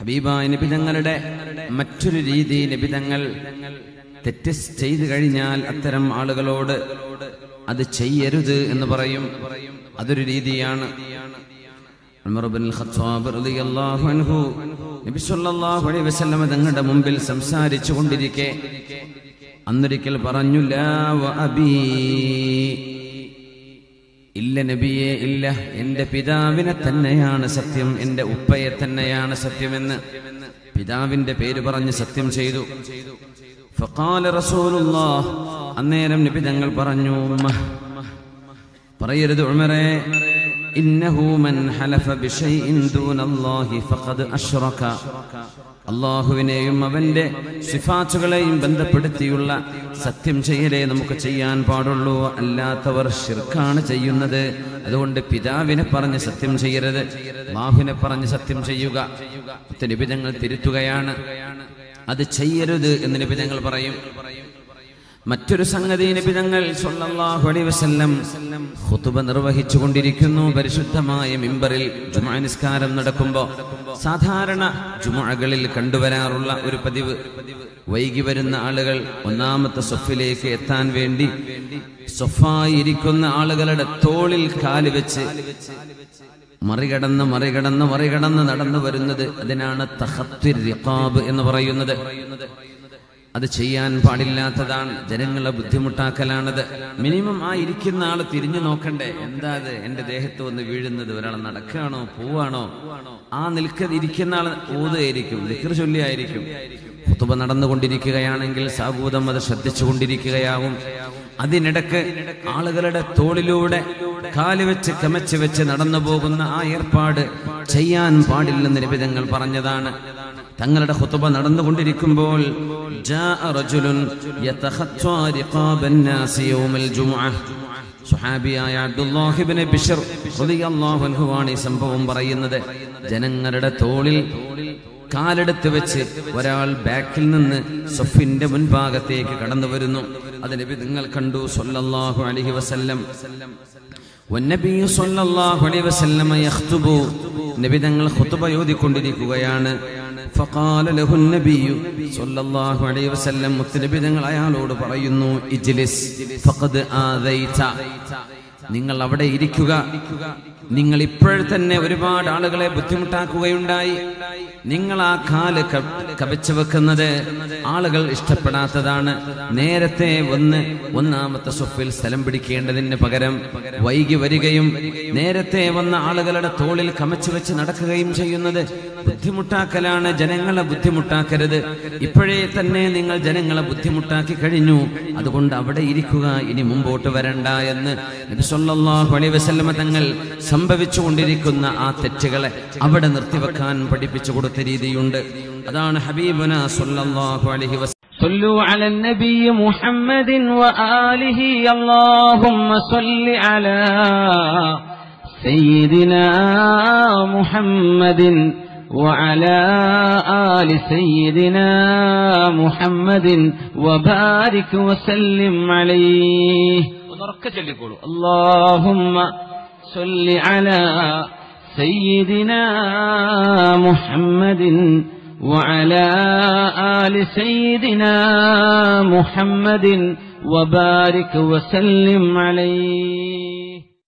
ഹബീബായ നിബിതങ്ങളുടെ മറ്റൊരു രീതി നിബിതങ്ങൾ തെറ്റ് ചെയ്തു കഴിഞ്ഞാൽ അത്തരം ആളുകളോട് അത് ചെയ്യരുത് എന്ന് പറയും. അതൊരു രീതിയാണ്. തങ്ങളുടെ മുമ്പിൽ സംസാരിച്ചു കൊണ്ടിരിക്കെ അന്നൊരിക്കൽ പറഞ്ഞു ലാ അബീ ഇല്ല നബിയെ ഇല്ല. എന്റെ പിതാവിനെ തന്നെയാണ് സത്യം. എന്റെ ഉപ്പയെ തന്നെയാണ് സത്യമെന്ന് പിതാവിന്റെ പേര് പറഞ്ഞ് സത്യം ചെയ്തു. അന്നേരം നബി തങ്ങൾ പറഞ്ഞു പറയരുത് ഉമറേ. ഇന്നഹു മൻ ഹലഫ دون ദൂനല്ലാഹി ഫഖദ് أشرك അള്ളാഹുവിനെയും അവന്റെ സിഫാറ്റുകളെയും ബന്ധപ്പെടുത്തിയുള്ള സത്യം ചെയ്യലേ നമുക്ക് ചെയ്യാൻ പാടുള്ളൂ. അല്ലാത്തവർ ഷിർക്കാണ് ചെയ്യുന്നത്. അതുകൊണ്ട് പിതാവിനെ പറഞ്ഞ് സത്യം ചെയ്യരുത്. അള്ളാഹുവിനെ പറഞ്ഞ് സത്യം ചെയ്യുക. നിബിധങ്ങൾ തിരുത്തുകയാണ്. അത് ചെയ്യരുത് എന്ന് നിബിധങ്ങൾ പറയും. മറ്റൊരു സംഗതി നിബിധങ്ങൾ സല്ലല്ലാഹു അലൈഹി വസല്ലം ഖുതുബ നിർവഹിച്ചു കൊണ്ടിരിക്കുന്നു പരിശുദ്ധമായ മിമ്പറിൽ ജുമുഅ നിസ്കാരം നടക്കുമ്പോൾ സാധാരണ ജുമാകളിൽ കണ്ടുവരാറുള്ള ഒരു പതിവ്. വൈകി വരുന്ന ആളുകൾ ഒന്നാമത്തെ സൊഫിലേക്ക് എത്താൻ വേണ്ടി സൊഫായിരിക്കുന്ന ആളുകളുടെ തോളിൽ കാൽ വെച്ച് മറികടന്ന് മറികടന്ന് മറികടന്ന് നടന്നു വരുന്നത് അതിനാണ് തഹത്തിർ എന്ന് പറയുന്നത്. അത് ചെയ്യാൻ പാടില്ലാത്തതാണ്. ജനങ്ങളെ ബുദ്ധിമുട്ടാക്കലാണത്. മിനിമം ആ ഇരിക്കുന്ന ആൾ തിരിഞ്ഞു നോക്കണ്ടേ. എന്താ അത്? എന്റെ ദേഹത്ത് വന്ന് വീഴുന്നത് ഒരാൾ നടക്കുകയാണോ? പോവാണോ ആ നിൽക്ക ഇരിക്കുന്ന ആൾ ഊതുകയായിരിക്കും ദിക്കർ ചൊല്ലിയായിരിക്കും. കുത്തുബ നടന്നുകൊണ്ടിരിക്കുകയാണെങ്കിൽ സാബൂതം അത് ശ്രദ്ധിച്ചുകൊണ്ടിരിക്കുകയാവും. അതിനിടക്ക് ആളുകളുടെ തോളിലൂടെ കാൽ വെച്ച് കമച്ച് വെച്ച് നടന്നു പോകുന്ന ആ ഏർപ്പാട് ചെയ്യാൻ പാടില്ലെന്ന് നിബിധങ്ങൾ പറഞ്ഞതാണ്. തങ്ങളുടെ ഖുതുബ നടന്നുകൊണ്ടിരിക്കുമ്പോൾ ജാഅ റജുലുൻ യതഖത്വാ റിഖാബൻ നാസി യൗമൽ ജുമുഅ സുഹാബിയായ അബ്ദുല്ലാഹിബ്നു ബിശ്ർ റളിയല്ലാഹു അൻഹു ആണ് ഈ സംഭവം പറയുന്നത് ജനങ്ങളുടെ തോളിൽ കാലെടുത്ത് വെച്ച് ഒരാൾ ബാക്കിൽ നിന്ന് സൊഫിന്റെ മുൻഭാഗത്തേക്ക് കടന്നു വരുന്നു അത് നബി നിങ്ങൾ കണ്ടു സല്ലല്ലാഹു അലൈഹി വസല്ലം والنبي صلى الله عليه وسلم يخطب നബി തങ്ങൾ ഖുതുബ ഓതിക്കൊണ്ടിരിക്കുകയാണ് ഫഖാല ലഹുൻ നബിയു സല്ലല്ലാഹു അലൈഹി വസല്ലം മുത്തനബി തങ്ങൾ അയാളോട് പറയുന്നു ഇജ്ലിസ് ഫഖദ് ആദൈത. നിങ്ങൾ അവിടെ ഇരിക്കുക. നിങ്ങൾ ഇപ്പോഴത്തന്നെ ഒരുപാട് ആളുകളെ ബുദ്ധിമുട്ടാക്കുകയുണ്ടായി. നിങ്ങൾ ആ കാൽ കവച്ചു വെക്കുന്നത് ആളുകൾ ഇഷ്ടപ്പെടാത്തതാണ്. നേരത്തെ വന്ന് ഒന്നാമത്തെ സ്വപ്പിൽ സ്ഥലം പിടിക്കേണ്ടതിന് പകരം വൈകി വരികയും നേരത്തെ വന്ന ആളുകളുടെ തോളിൽ കമച്ചു വെച്ച് നടക്കുകയും ചെയ്യുന്നത് ബുദ്ധിമുട്ടാക്കലാണ്. ജനങ്ങളെ ബുദ്ധിമുട്ടാക്കരുത്. ഇപ്പോഴേ തന്നെ നിങ്ങൾ ജനങ്ങളെ ബുദ്ധിമുട്ടാക്കി കഴിഞ്ഞു. അതുകൊണ്ട് അവിടെ ഇരിക്കുക ഇനി മുമ്പോട്ട് വരണ്ട എന്ന് നബി സല്ലല്ലാഹു അലൈഹി വസല്ലമ തങ്ങൾ സംഭവിച്ചുകൊണ്ടിരിക്കുന്ന ആ തെറ്റുകളെ അവിടെ നിർത്തിവെക്കാൻ പഠിപ്പിച്ചു കൊടുത്ത രീതിയുണ്ട് അതാണ് ഹബീബുന സല്ലല്ലാഹു അലൈഹി വസല്ലം صلوا على النبي محمد وآله اللهم صل على سيدنا محمد وعلى آل سيدنا محمد وبارك وسلم عليه اللهم صل على سيدنا محمد وعلى آل سيدنا محمد وبارك وسلم عليه.